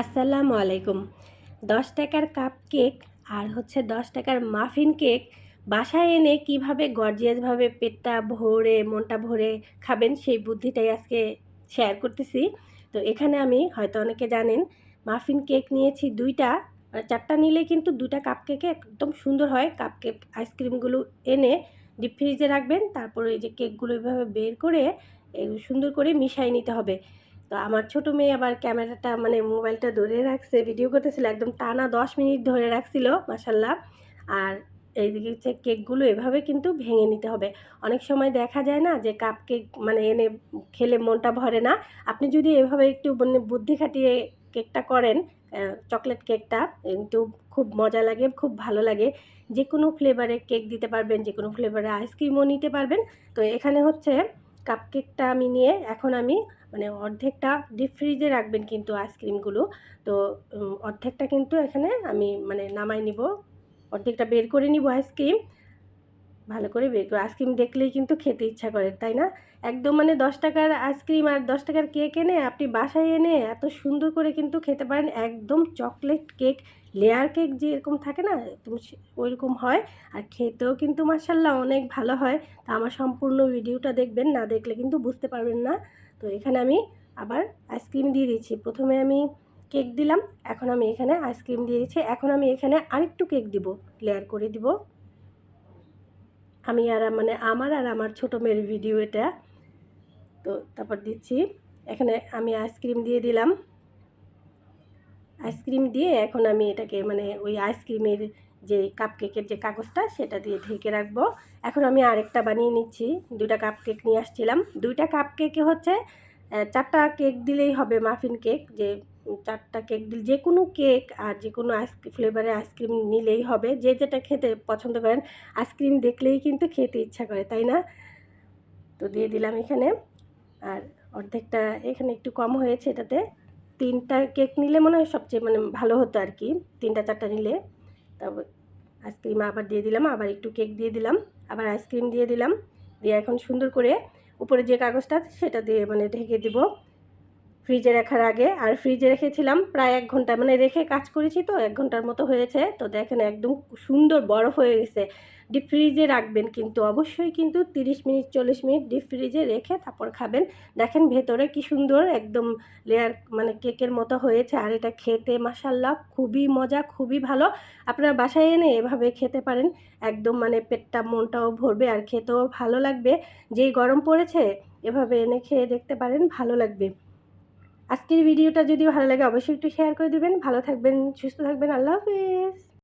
আসসালামু আলাইকুম। দশ টাকার কাপ কেক আর হচ্ছে দশ টাকার মাফিন কেক বাসায় এনে কীভাবে গর্জিয়াসভাবে পেটটা ভরে, মনটা ভরে খাবেন সেই বুদ্ধিটাই আজকে শেয়ার করতেছি। তো এখানে আমি, হয়তো অনেকে জানেন, মাফিন কেক নিয়েছি দুইটা চারটা নিলে কিন্তু দুটা কাপ কেকে একদম সুন্দর হয়। কাপ কেক আইসক্রিমগুলো এনে ডিপ ফ্রিজে রাখবেন, তারপরে এই যে কেকগুলো এভাবে বের করে সুন্দর করে মিশাই নিতে হবে। তো আমার ছোটো মেয়ে আবার ক্যামেরাটা মানে মোবাইলটা ধরে রাখছে ভিডিও করতেছিল, একদম টানা দশ মিনিট ধরে রাখছিল মাসাল্লাহ আর এইদিকে হচ্ছে কেকগুলো এভাবে কিন্তু ভেঙে নিতে হবে। অনেক সময় দেখা যায় না যে কাপ কেক মানে এনে খেলে মনটা ভরে না। আপনি যদি এভাবে একটু মানে বুদ্ধি খাটিয়ে কেকটা করেন চকলেট কেকটা কিন্তু খুব মজা লাগে, খুব ভালো লাগে। যে কোনো ফ্লেভারে কেক দিতে পারবেন যে কোনো ফ্লেভারে আইসক্রিমও নিতে পারবেন। তো এখানে হচ্ছে কাপ কেকটা আমি নিয়ে এখন আমি মানে অর্ধেকটা ডিপ ফ্রিজে রাখবেন কিন্তু আইসক্রিমগুলো তো অর্ধেকটা কিন্তু এখানে আমি মানে নামাই নিব। অর্ধেকটা বের করে নিব আইসক্রিম ভালো করে বের করে আইসক্রিম দেখলেই কিন্তু খেতে ইচ্ছা করে, তাই না? একদম মানে দশ টাকার আইসক্রিম আর দশ টাকার কেক এনে আপনি বাসায় এনে এত সুন্দর করে কিন্তু খেতে পারেন। একদম চকলেট কেক লেয়ার কেক যে এরকম থাকে না একদম ওইরকম হয়। আর খেতেও কিন্তু মার্শাল্লাহ অনেক ভালো হয়। তা আমার সম্পূর্ণ ভিডিওটা দেখবেন, না দেখলে কিন্তু বুঝতে পারবেন না। তো এখানে আমি আবার আইসক্রিম দিয়ে দিয়েছি। প্রথমে আমি কেক দিলাম, এখন আমি এখানে আইসক্রিম দিয়ে দিচ্ছি এখন আমি এখানে আরেকটু কেক দিব লেয়ার করে দিব। আমি আর মানে আমার আর আমার ছোটো মেয়ের ভিডিও এটা। তো তারপর দিচ্ছি। এখানে আমি আইসক্রিম দিয়ে দিলাম। আইসক্রিম দিয়ে এখন আমি এটাকে মানে ওই আইসক্রিমের যে কাপ কেকের যে কাগজটা, সেটা দিয়ে ঢেকে রাখব। এখন আমি আরেকটা বানিয়ে নিচ্ছি। দুটা কাপ কেক নিয়ে আসছিলাম। দুইটা কাপ কেকে হচ্ছে চারটা কেক দিলেই হবে মাফিন কেক যে, চারটা কেক দিলে, যে কোনো কেক আর যে কোনো আইসক্রিম ফ্লেভারের আইসক্রিম নিলেই হবে। যে যেটা খেতে পছন্দ করেন, আইসক্রিম দেখলেই কিন্তু খেতে ইচ্ছা করে, তাই না? তো দিয়ে দিলাম এখানে। আর অর্ধেকটা এখানে একটু কম হয়েছে এটাতে। তিনটা কেক নিলে মনে হয় সবচেয়ে মানে ভালো হতো আর কি। তিনটা, চারটা নিলে। তারপর আইসক্রিম আবার দিয়ে দিলাম, আবার একটু কেক দিয়ে দিলাম, আবার আইসক্রিম দিয়ে দিলাম। দিয়ে এখন সুন্দর করে উপরে যে কাগজটা সেটা দিয়ে মানে ঢেকে দিব। ফ্রিজে রাখার আগে। আর ফ্রিজে রেখেছিলাম প্রায় এক ঘণ্টা। মানে রেখে কাজ করেছি তো, এক ঘণ্টার মতো হয়েছে। তো দেখেন একদম সুন্দর বরফ হয়ে গেছে। ডিপ ফ্রিজে রাখবেন কিন্তু, অবশ্যই কিন্তু 30 মিনিট, চল্লিশ মিনিট ডিপ ফ্রিজে রেখে তারপর খাবেন। দেখেন ভেতরে কি সুন্দর একদম লেয়ার মানে কেকের মতো হয়েছে। আর এটা খেতে মাসাল্লাহ খুবই মজা, খুবই ভালো। আপনারা বাসায় এনে এভাবে খেতে পারেন। একদম মানে পেটটা, মনটাও ভরবে আর খেতেও ভালো লাগবে। যেই গরম পড়েছে, এভাবে এনে খেয়ে দেখতে পারেন, ভালো লাগবে। আজকের ভিডিওটা যদি ভালো লাগে, অবশ্যই একটু শেয়ার করে দেবেন। ভালো থাকবেন, সুস্থ থাকবেন। আল্লাহ হাফিজ।